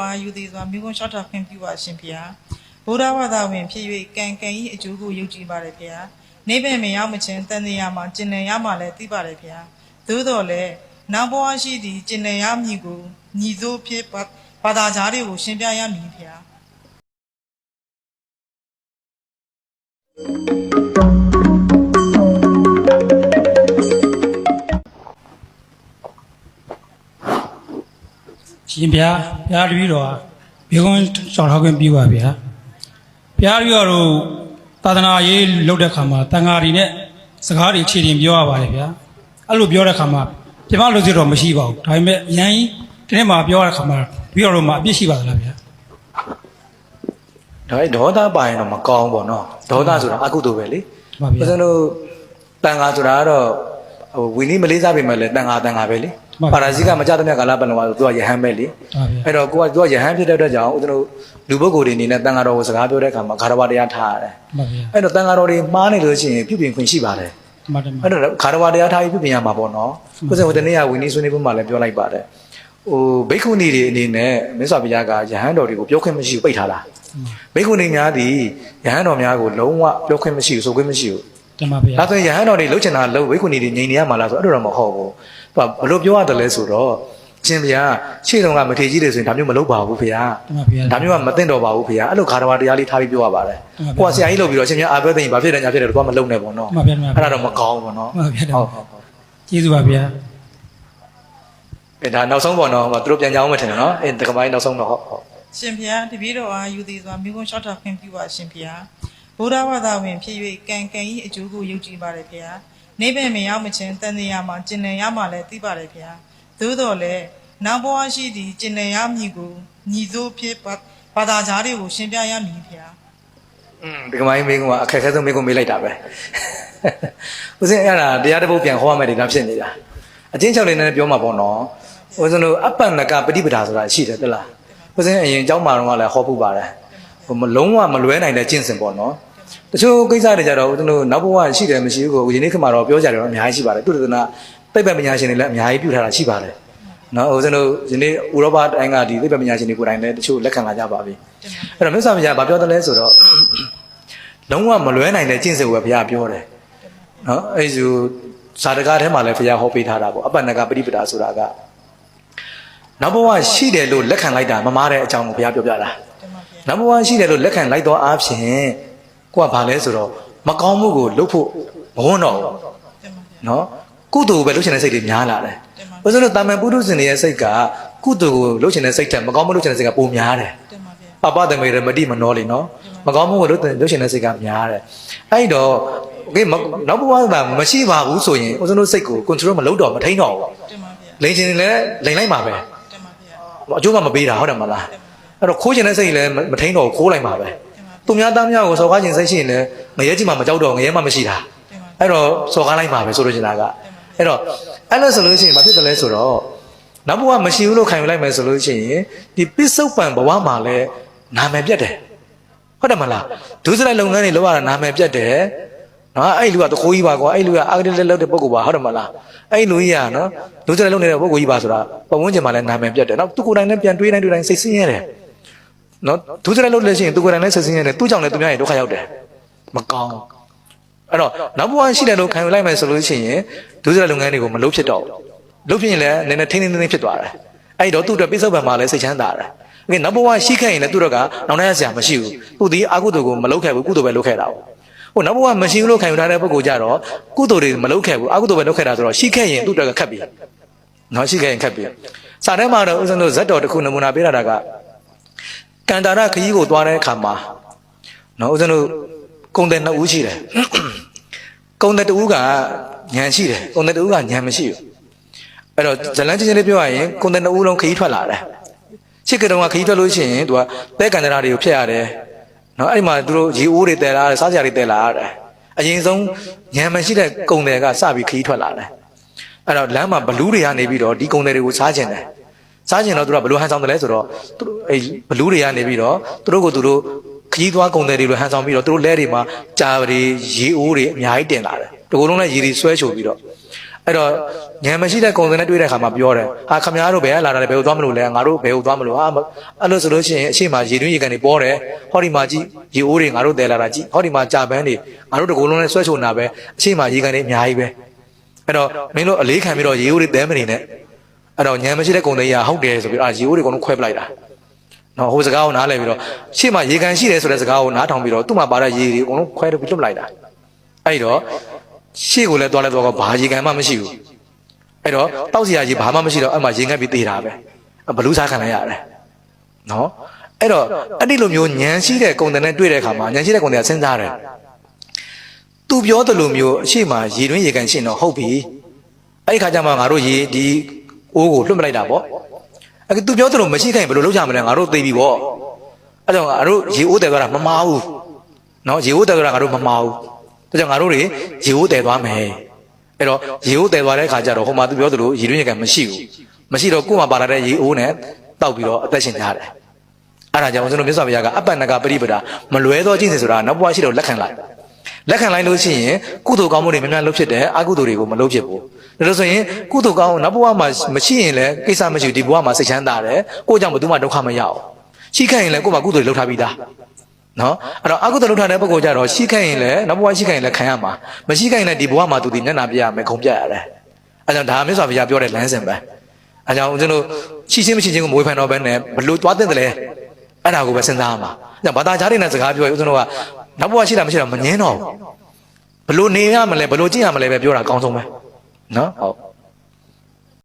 ပါယူသည်စွာမိကွန်းလျှောက်တာခွင့်ပြုပါရှင်ဖေဟာဗုဒ္ဓဘာသာဝင်ဖြစ်၍ကံကံဤအကျိုးကိုယုံကြည်ပါတယ်ဖေဟာနိဗ္ဗာန်မရောက်မချင်းတန်တရားမှာကျင်လည်ရမှာလည်းသိပါတယ်ဖေဟာသို့တော်လည်းနောက်ဘဝရှိသည့်ကျင်လည်ရမည်ကိုညီစိုးဖြစ်ပါဘာသာကြားတွေကိုရှင်းပြရမည်ဖေဟာ ရှင်ဗျာဘုရားတပည့်တော်ဟာဘေကွန်းကြော်ထောက်ခွင့်ပြုပါဗျာဘုရားတပည့်တော်တို့သာသနာရေးလုပ်တဲ့ခါမှာတန်ဃာတွေနဲ့စကားတွေခြေတင်ပြောရပါတယ်ဗျာအဲ့လိုပြောတဲ့ခါမှာပြမလို့စစ်တော့မရှိပါဘူးဒါပေမဲ့ရန်ကြီးဒီနေ့မှာပြောတဲ့ခါမှာပြီးတော့မှအပြစ်ရှိပါသလားဗျာဒါဒေါသပါရင်တော့မကောင်းဘူးပေါ့နော်ဒေါသဆိုတာအကုသိုလ်ပဲလေမှန်ပါဦးဇင်းတို့တန်ဃာဆိုတာကတော့ ဟိုဝီနည်းမလေးစားပေမဲ့လည်းတန်ဃာတန်ဃာပဲလေပါရာဇိကမကြတဲ့မြတ်ကာလပတ်လုံးကသူကယဟန်ပဲလေပါဗျာအဲ့တော့ကိုကသူကယဟန်ဖြစ်တဲ့အတွက်ကြောင့်ဦးဇင်းတို့လူပုဂ္ဂိုလ်တွေအနေနဲ့တန်ဃာတော်ကိုစကားပြောတဲ့အခါမှာဂါရဝတရားထားရတယ်မှန်ဗျာအဲ့တော့တန်ဃာတော်တွေမှားနေလို့ရှိရင်ပြုပြင်ခွင့်ရှိပါတယ်မှန်တယ်မှန်အဲ့တော့ခါရဝတရားထားပြီးပြုပြင်ရမှာပေါ့နော်ကိုယ်စံဟိုတနေ့ကဝီနည်းဆွေးနွေးပွဲမှာလည်းပြောလိုက်ပါတယ်ဟိုဘိက္ခုနီတွေအနေနဲ့မြတ်စွာဘုရားကယဟန်တော်တွေကိုပြောခွင့်မရှိဘူးပိတ်ထားတာဘိက္ခုနီများသည်ယဟန်တော်များကိုလုံးဝပြောခွင့်မရှိဘူးဆိုခွင့်မရှိဘူး တယ်မှဗျာဒါဆိုရင်ယဟန်တော်တွေလှုပ်ချင်တာလှုပ်ဘိက္ခုနီတွေငြိမ်နေရမှာလားဆိုအဲ့လိုတော့မဟုတ်ဘူးသူကဘလို့ပြောရတယ်လဲဆိုတော့ရှင်ဘုရားရှေ့တုန်းကမထေကြီးတယ်ဆိုရင်ဒါမျိုးမလုပ်ပါဘူးဘုရားတယ်မှဗျာဒါမျိုးကမသိတော့ပါဘူးဘုရားအဲ့လိုခါတော်တရားလေးထားပြီးပြောရပါတယ်ကိုကဆရာကြီးလုပ်ပြီးတော့ရှင်ဘုရားအာပြောတဲ့ရင်ဘာဖြစ်တယ်ညာဖြစ်တယ်တော့မလုပ်နဲ့ပေါ့နော်မှန်ဗျာမှန်အဲ့ဗျာဒါတော့မကောင်းဘူးပေါ့နော်မှန်ဗျာဟုတ်ဟုတ်ဟုတ်ကျေးဇူးပါဗျာအဲဒါနောက်ဆုံးပေါ့နော်ဟိုသူတို့ပြန်ကြောင်းမထင်တယ်နော်အဲတက္ကမကြီးနောက်ဆုံးတော့ဟုတ်ဟုတ်ရှင်ဖေဟာတပည့်တော်အားယူသည်စွာမိကွန်းလျှောက်တာခွင့်ပြုပါရှင်ဖေဟာ ဗုဒ္ဓဘာသာဝင်ဖြစ်၍ကံကံ၏အကျိုးကိုယုံကြည်ပါတယ်ဗျာနိဗ္ဗာန်မရောက်မချင်းတန်တရားမှာကျင်လည်ရမှာလည်းသိပါတယ်ဗျာသို့တော်လည်းနောက်ဘဝရှိသည့်ကျင်လည်ရမည်ကိုညီစိုးဖြစ်ဘာသာကြားတွေကိုရှင်းပြရမည်ဗျာอืมဒီကမိုင်းမေကွန်ကအခက်အခဲဆုံးမေကွန်မေးလိုက်တာပဲဦးစင်းအဲ့ဒါတရားတစ်ပုဒ်ပြန်ဟောရမယ်ဒီနောက်ဖြစ်နေတာအချင်းချုပ်လေးနဲ့ပြောမှာပေါ့နော်ဦးစင်းတို့အပ္ပန္နကပဋိပဒါဆိုတာရှိတယ်တလားဦးစင်းအရင်အကြောင်းမှာတော့လည်းဟောပူပါတယ်ဟိုလုံးဝမလွဲနိုင်တဲ့ကျင့်စဉ်ပေါ့နော် တချို့ကိစ္စတွေကြတော့ဦးဇင်းတို့နောက်ဘဝရှိတယ်မရှိဘူးကိုယနေ့ခါမှာတော့ပြောကြတယ်တော့အများကြီးရှိပါတယ်သူတဒနာသိပ္ပံပညာရှင်တွေလည်းအများကြီးပြုထားတာရှိပါတယ်နော်ဦးဇင်းတို့ယနေ့ဥရောပတိုင်းကဒီသိပ္ပံပညာရှင်တွေကိုယ်တိုင်လည်းတချို့လက်ခံလာကြပါပြီအဲ့တော့မြတ်စွာဘုရားဗာပြောတယ်လဲဆိုတော့လုံးဝမလွဲနိုင်တဲ့ကျင့်စဉ်ကိုပဲဘုရားပြောတယ်နော်အဲ့ဒီဇာတကားထဲမှာလည်းဘုရားဟောပေးထားတာပေါ့အပ္ပန္နကပฏิပဒါဆိုတာကနောက်ဘဝရှိတယ်လို့လက်ခံလိုက်တာမမားတဲ့အကြောင်းကိုဘုရားပြောပြတာတင်ပါဖေဟာနောက်ဘဝရှိတယ်လို့လက်ခံလိုက်တော့အားဖြင့် ကိုကဘာလဲဆိုတော့မကောင်းမှုကိုလုပ်ဖို့မဝန်တော့ဘူးနော်ကုသိုလ်ကိုပဲလုပ်ချင်တဲ့စိတ်တွေများလာတယ်။ဘာလို့လဲတာမန်ပုထုဇဉ်တွေရဲ့စိတ်ကကုသိုလ်ကိုလုပ်ချင်တဲ့စိတ်ထက်မကောင်းမှုလုပ်ချင်တဲ့စိတ်ကပိုများတယ်။ပပတမေရမတိမနောလေနော်။မကောင်းမှုကိုလုပ်လုပ်ချင်တဲ့စိတ်ကများတယ်။အဲ့တော့ကိနောက်ဘဝမှာမရှိပါဘူးဆိုရင်ဦးဇင်းတို့စိတ်ကို control မလုပ်တော့မထိန်တော့ဘူး။လိန်ချင်တယ်လည်းလိန်လိုက်မှာပဲ။အကျိုးမှမပေးတာဟုတ်တယ်မလား။အဲ့တော့ခိုးချင်တဲ့စိတ်လည်းမထိန်တော့ခိုးလိုက်မှာပဲ။ သူများသားများကိုစော်ကားခြင်းစိတ်ရှိရင်လည်းငရဲကြီးမှမကြောက်တော့ငရဲမှမရှိတာတင်ပါအဲ့တော့စော်ကားလိုက်မှာပဲဆိုလို့ချင်တာကအဲ့တော့အဲ့လိုဆိုလို့ရှိရင်ဘာဖြစ်တယ်လဲဆိုတော့နောက်ဘဝမရှိဘူးလို့ခံယူလိုက်မယ်ဆိုလို့ရှိရင်ဒီပစ္စုပန်ဘဝမှာလည်းနာမည်ပြတ်တယ်ဟုတ်တယ်မလားဒုစရိုက်လုပ်ငန်းတွေလုပ်ရတာနာမည်ပြတ်တယ်နော်အဲ့လူကတခိုးကြီးပါကွာအဲ့လူကအာဂတိလက်လုပ်တဲ့ပုဂ္ဂိုလ်ပါဟုတ်တယ်မလားအဲ့လူကြီးကနော်ဒုစရိုက်လုပ်နေတဲ့ပုဂ္ဂိုလ်ကြီးပါဆိုတာပတ်ဝန်းကျင်မှာလည်းနာမည်ပြတ်တယ်နော်သူကိုယ်တိုင်လည်းပြန်တွေးတိုင်းတွေးတိုင်းစိတ်ဆင်းရဲတယ် နော်ဒုစရိုက်လုပ်လို့ရှိရင်သူကိုယ်တိုင်လည်းဆက်စင်းရတယ်သူ့ကြောင့်လည်းသူများရဲ့ဒုက္ခရောက်တယ်မကောင်းအဲ့တော့နောက်ဘဝရှိတယ်လို့ခံယူလိုက်မယ်ဆိုလို့ရှိရင်ဒုစရိုက်လုပ်ငန်းတွေကိုမလုပ်ဖြစ်တော့ဘူးလုပ်ဖြစ်ရင်လည်းနည်းနည်းထိန်းထိန်းသိမ်းဖြစ်သွားတယ်အဲ့တော့သူ့အတွက်ပိဿုပံမှာလည်းစိတ်ချမ်းသာတယ်ကဲနောက်ဘဝရှိခဲ့ရင်လည်းသူတို့ကနောက်နှက်ရဆရာမရှိဘူးသူဒီအကုသိုလ်ကိုမလုပ်ခဲ့ဘူးကုသိုလ်ပဲလုပ်ခဲ့တာပေါ့ဟိုနောက်ဘဝမရှိဘူးလို့ခံယူထားတဲ့ပုဂ္ဂိုလ်ကြတော့ကုသိုလ်တွေမလုပ်ခဲ့ဘူးအကုသိုလ်ပဲလုပ်ခဲ့တာဆိုတော့ရှိခဲ့ရင်သူ့အတွက်ကခက်ပြီနော်ရှိခဲ့ရင်ခက်ပြီစာထဲမှာတော့ဥစဉ်တို့ဇတ်တော်တစ်ခုနမူနာပေးထားတာက ကန္တာရခကြီးကိုသွားတဲ့အခါမှာနော်ဦးဇင်းတို့ကုံတဲ့နှစ်ဦးရှိတယ်ကုံတဲ့တစ်ဦးကညံရှိတယ်ကုံတဲ့တစ်ဦးကညံမရှိဘူးအဲ့တော့ဇလန်းချင်းချင်းလေးပြောရရင်ကုံတဲ့နှစ်ဦးလုံးခကြီးထွက်လာတယ်ချစ်ကတုံးကခကြီးထွက်လို့ရှိရင်သူကပဲကန္တရာတွေကိုဖျက်ရတယ်နော်အဲ့ဒီမှာသူတို့ရေအိုးတွေတဲလာတယ်စားစရာတွေတဲလာရတယ်အရင်ဆုံးညံမရှိတဲ့ကုံတွေကစပြီးခကြီးထွက်လာတယ်အဲ့တော့လမ်းမှာဘလူးတွေကနေပြီးတော့ဒီကုံတွေကိုစားကျင်တယ် စားကျင်တော့သူကဘလူးဟန်ဆောင်တယ်လဲဆိုတော့သူတို့အဲ့ဘလူးတွေကနေပြီးတော့သူတို့ကိုသူတို့ခကြီးသွားကုံတွေတွေလိုဟန်ဆောင်ပြီးတော့သူတို့လဲတွေမှာကြာတွေရေအိုးတွေအများကြီးတင်လာတယ်တကူလုံးလည်းရေတွေဆွဲချိုပြီးတော့အဲ့တော့ဉာဏ်မရှိတဲ့ကုံစင်နဲ့တွေ့တဲ့အခါမှာပြောတယ်ဟာခမများတို့ဘယ်ကလာတာလဲဘယ်ကိုသွားမလို့လဲငါတို့ဘယ်ကိုသွားမလို့ဟာအဲ့လိုဆိုလို့ရှိရင်အရှိမရေတွင်းရေကန်တွေပေါ်တယ်ဟောဒီမှာကြည့်ရေအိုးတွေငါတို့တည်လာတာကြည့်ဟောဒီမှာကြာပန်းတွေငါတို့တကူလုံးနဲ့ဆွဲချုံတာပဲအရှိမရေကန်တွေအများကြီးပဲအဲ့တော့မင်းတို့အလေးခံပြီးတော့ရေအိုးတွေတဲမနေနဲ့ အဲ့တော့ဉာဏ်မရှိတဲ့ကုံတွေကဟုတ်တယ်ဆိုပြီးအာရေအိုးတွေကုန်လုံးခွဲပလိုက်တာနော်ဟိုစကားကိုနားလည်ပြီးတော့ရှေ့မှာရေကန်ရှိတယ်ဆိုတဲ့စကားကိုနားထောင်ပြီးတော့သူ့မှာပါတဲ့ရေတွေအကုန်လုံးခွဲပြီးလွတ်လိုက်တာအဲ့တော့ရှေ့ကိုလည်းသွားလဲသွားတော့ဘာရေကန်မှမရှိဘူးအဲ့တော့တောက်စီရကြီးဘာမှမရှိတော့အဲ့မှာရင်ငတ်ပြီးသေးတာပဲဘလူးစားခံလိုက်ရတယ်နော်အဲ့တော့အဲ့ဒီလိုမျိုးညံရှိတဲ့ကုံတန်နဲ့တွေ့တဲ့အခါမှာညံရှိတဲ့ကုံတန်ကစဉ်းစားတယ်သူပြောတယ်လို့မျိုးအရှိမရေတွင်းရေကန်ရှင်းတော့ဟုတ်ပြီအဲ့ဒီခါကျမှငါတို့ရေဒီ အိုးကိုလွှတ်မလိုက်တာပေါ့အဲ့သူပြောတယ်လို့မရှိခိုင်ဘယ်လိုလုပ်ကြမလဲငါတို့သိပြီပေါ့အဲ့တော့ငါတို့ရေအိုးတယ်သွားတာမမားဘူးနော်ရေအိုးတယ်သွားတာငါတို့မမားဘူးဒါကြောင့်ငါတို့တွေရေအိုးတယ်သွားမယ်အဲ့တော့ရေအိုးတည်သွားတဲ့ခါကျတော့ဟိုမှာသူပြောသလိုရေတွင်းရေကန်မရှိဘူးမရှိတော့ကိုယ်မှာပါလာတဲ့ရေအိုးနဲ့တောက်ပြီးတော့အသက်ရှင်ကြတယ်အဲ့ဒါကြောင့်ကျွန်တော်မြတ်စွာဘုရားကအပ္ပန္နကပရိပဒါမလွဲသောကျင့်စဉ်ဆိုတာနောက်ဘဝရှိတော့လက်ခံလိုက်လက်ခံလိုက်လို့ရှိရင်ကုသိုလ်ကောင်းမှုတွေများများလုပ်ဖြစ်တယ်အကုသိုလ်တွေကိုမလုပ်ဖြစ်ဘူး ဒါလို့ဆိုရင်ကုသိုလ်ကောင်းနောက်ဘဝမှာမရှိရင်လည်းကိစ္စမရှိဘူးဒီဘဝမှာစိတ်ချမ်းသာတယ်ကိုယ့်ကြောင့်ဘယ်သူမှဒုက္ခမရအောင်ရှိခိုင်ရင်လည်းကိုယ်မှာကုသိုလ်တွေလုပ်ထားပြီးသားနော်အဲ့တော့အကုသိုလ်လုပ်ထားတဲ့ပုဂ္ဂိုလ်ကြတော့ရှိခိုင်ရင်လည်းနောက်ဘဝရှိခိုင်ရင်လည်းခံရမှာမရှိခိုင်ရင်လည်းဒီဘဝမှာသူဒီမျက်နှာပြရမယ်ခုံပြရတယ်အဲကြောင့်ဒါမြတ်စွာဘုရားပြောတဲ့လမ်းစဉ်ပဲအဲကြောင့်ဦးဇင်းတို့ရှိချင်းမရှိချင်းကိုမွေးဖန်တော့ပဲနဲ့ဘလို့သွားတဲ့တယ်လဲအဲ့ဒါကိုပဲစဉ်းစားရမှာအဲကြောင့်ဘာသာကြားတွေနဲ့စကားပြောရင်ဦးဇင်းတို့ကနောက်ဘဝရှိတာမရှိတာမငင်းတော့ဘူးဘလို့နေရမလဲဘလို့ကြည့်ရမလဲပဲပြောတာအကောင်းဆုံးပဲ နော်ဟုတ်